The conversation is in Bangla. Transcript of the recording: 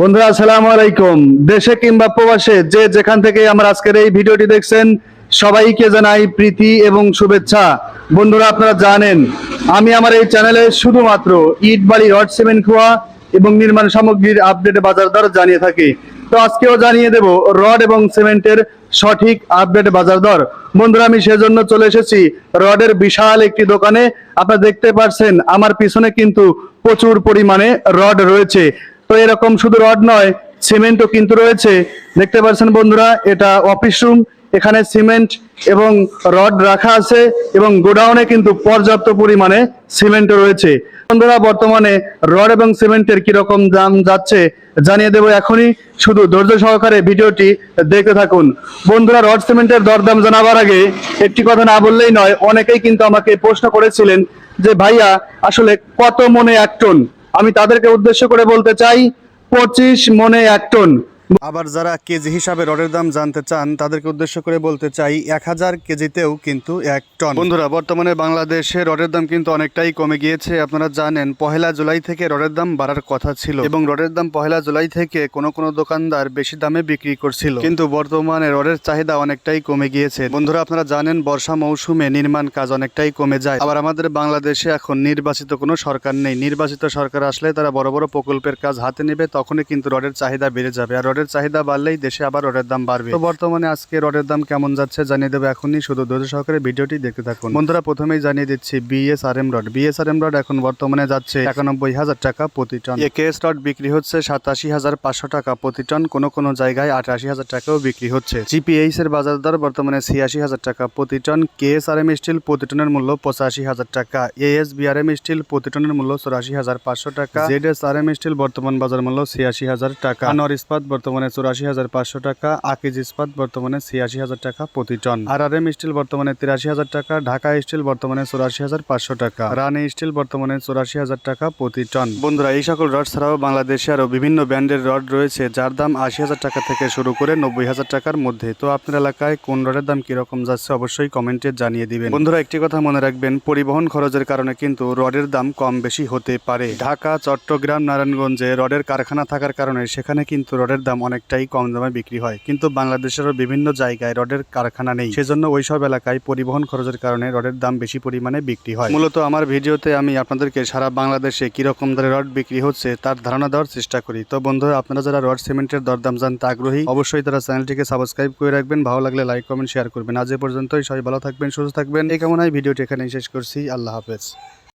বন্ধুরা, আসসালামু আলাইকুম। দেশে কিংবা প্রবাসে যে যেখান থেকে আমার আজকের এই ভিডিওটি দেখছেন, সবাইকে জানাই প্রীতি এবং শুভেচ্ছা। বন্ধুরা, আপনারা জানেন, আমি আমার এই চ্যানেলে শুধুমাত্র ইট বালি রড সিমেন্ট খোয়া এবং নির্মাণ সামগ্রীর আপডেট বাজার দর জানিয়ে থাকি। তো আজকেও জানিয়ে দেব রড এবং সিমেন্টের সঠিক আপডেট বাজার দর। বন্ধুরা, আমি সেজন্য চলে এসেছি রডের বিশাল একটি দোকানে। আপনারা দেখতে পাচ্ছেন আমার পিছনে কিন্তু প্রচুর পরিমাণে রড রয়েছে। তো এরকম শুধু রড নয়, সিমেন্টও কিন্তু রয়েছে। দেখতে পাচ্ছেন বন্ধুরা, এটা অফিস রুম এখানে সিমেন্ট এবং রড রাখা আছে এবং গোডাউনে কিন্তু পর্যাপ্ত পরিমাণে সিমেন্ট রয়েছে। বন্ধুরা, বর্তমানে রড এবং সিমেন্টের কি রকম দাম যাচ্ছে জানিয়ে দেবো এখনই। শুধু ধৈর্য সহকারে ভিডিওটি দেখতে থাকুন। বন্ধুরা, রড সিমেন্টের দরদাম জানাবার আগে একটি কথা না বললেই নয়, অনেকেই কিন্তু আমাকে প্রশ্ন করেছিলেন যে, ভাইয়া, আসলে কত মনে এক টন? আমি তাদেরকে উদ্দেশ্য করে বলতে চাই পঁচিশ মনে এক টন। আবার যারা কেজি হিসাবে রডের দাম জানতে চান, তাদেরকে উদ্দেশ্য করে বলতে চাই, এক হাজার কেজিতেও কিন্তু এক টন। বন্ধুরা, বর্তমানে বাংলাদেশে রডের দাম কিন্তু অনেকটাই কমে গিয়েছে। আপনারা জানেন, পহেলা জুলাই থেকে রডের দাম বাড়ার কথা ছিল এবং রডের দাম পহেলা জুলাই থেকে কোনো কোনো দোকানদার বেশি দামে বিক্রি করছিল। কিন্তু বর্তমানে রডের চাহিদা অনেকটাই কমে গিয়েছে। বন্ধুরা, আপনারা জানেন, বর্ষা মৌসুমে নির্মাণ কাজ অনেকটাই কমে যায়। আবার আমাদের বাংলাদেশে এখন নির্বাচিত কোনো সরকার নেই। নির্বাচিত সরকার আসলে তারা বড় বড় প্রকল্পের কাজ হাতে নেবে, তখনই কিন্তু রডের চাহিদা বেড়ে যাবে। আর রডের চাহিদা বাড়লেই দেশে আবার রডের দাম বাড়বে। তো বর্তমানে আজকে রডের দাম কেমন যাচ্ছে জানিয়ে দেবে এখনই। শুধু ধৈর্য সহকারে ভিডিওটি দেখতে থাকুন। বন্ধুরা, প্রথমেই জানিয়ে দিচ্ছি বিএসআরএম রড। বিএসআরএম রড এখন বর্তমানে যাচ্ছে একানব্বই হাজার টাকা প্রতি টন। একেএস রড বিক্রি হচ্ছে সাতাশি হাজার পাঁচশো টাকা প্রতি টন। কোনো কোনো জায়গায় আটাশি হাজার টাকাও বিক্রি হচ্ছে। জিপিএইচ এর বাজার দর বর্তমানে ছিয়াশি হাজার টাকা প্রতি টন। কেএসআরএম স্টিল প্রতি টনের মূল্য পঁচাশি হাজার টাকা। এএস বিআরএম স্টিল প্রতি টনের মূল্য চৌরাশি হাজার পাঁচশো টাকা। Z S R M steel বর্তমান বাজার মূল্য ছিয়াশি হাজার টাকা। আনোয়ার ইস্পাত বর্তমানে চৌরাশি হাজার পাঁচশো টাকা আকিজ ইস্পাত বর্তমানে ছিয়াশি হাজার টাকা প্রতি টন। আর আর এম স্টিল বর্তমানে তিরাশি হাজার টাকা, ঢাকা স্টিল বর্তমানে চৌরাশি হাজার পাঁচশো টাকা। রানি স্টিল বর্তমানে চৌরাশি হাজার টাকা প্রতি টন। বন্ধুরা, এই সকল রড ছাড়াও বাংলাদেশে আরও বিভিন্ন ব্র্যান্ডের রড রয়েছে, যার দাম আশি হাজার টাকা থেকে শুরু করে নব্বই হাজার টাকার মধ্যে। তো আপনার এলাকায় কোন রডের দাম কীরকম যাচ্ছে অবশ্যই কমেন্টে জানিয়ে দিবেন। বন্ধুরা, একটি কথা মনে রাখবেন, পরিবহন খরচের কারণে কিন্তু রডের দাম কম বেশি হতে পারে। ঢাকা, চট্টগ্রাম, নারায়ণগঞ্জে রডের কারখানা থাকার কারণে সেখানে কিন্তু রডের দাম অনেকটাই কম দামে বিক্রি হয়। কিন্তু বাংলাদেশেরও বিভিন্ন জায়গায় রডের কারখানা নেই। সেজন্য ওইসব এলাকায় পরিবহন খরচের কারণে রডের দাম বেশি পরিমাণে বিক্রি হয়। মূলত আমার ভিডিওতে আমি আপনাদেরকে সারা বাংলাদেশে কীরকম দরে রড বিক্রি হচ্ছে তার ধারণা দেওয়ার চেষ্টা করি। তো বন্ধুরা, আপনারা যারা রড সিমেন্টের দরদাম জানতে আগ্রহী, অবশ্যই তারা চ্যানেলটিকে সাবস্ক্রাইব করে রাখবেন। ভালো লাগলে লাইক, কমেন্ট, শেয়ার করবেন। আজ এ পর্যন্তই। সবাই ভালো থাকবেন, সুস্থ থাকবেন। এই কামনায় ভিডিওটি এখানেই শেষ করছি। আল্লাহ হাফেজ।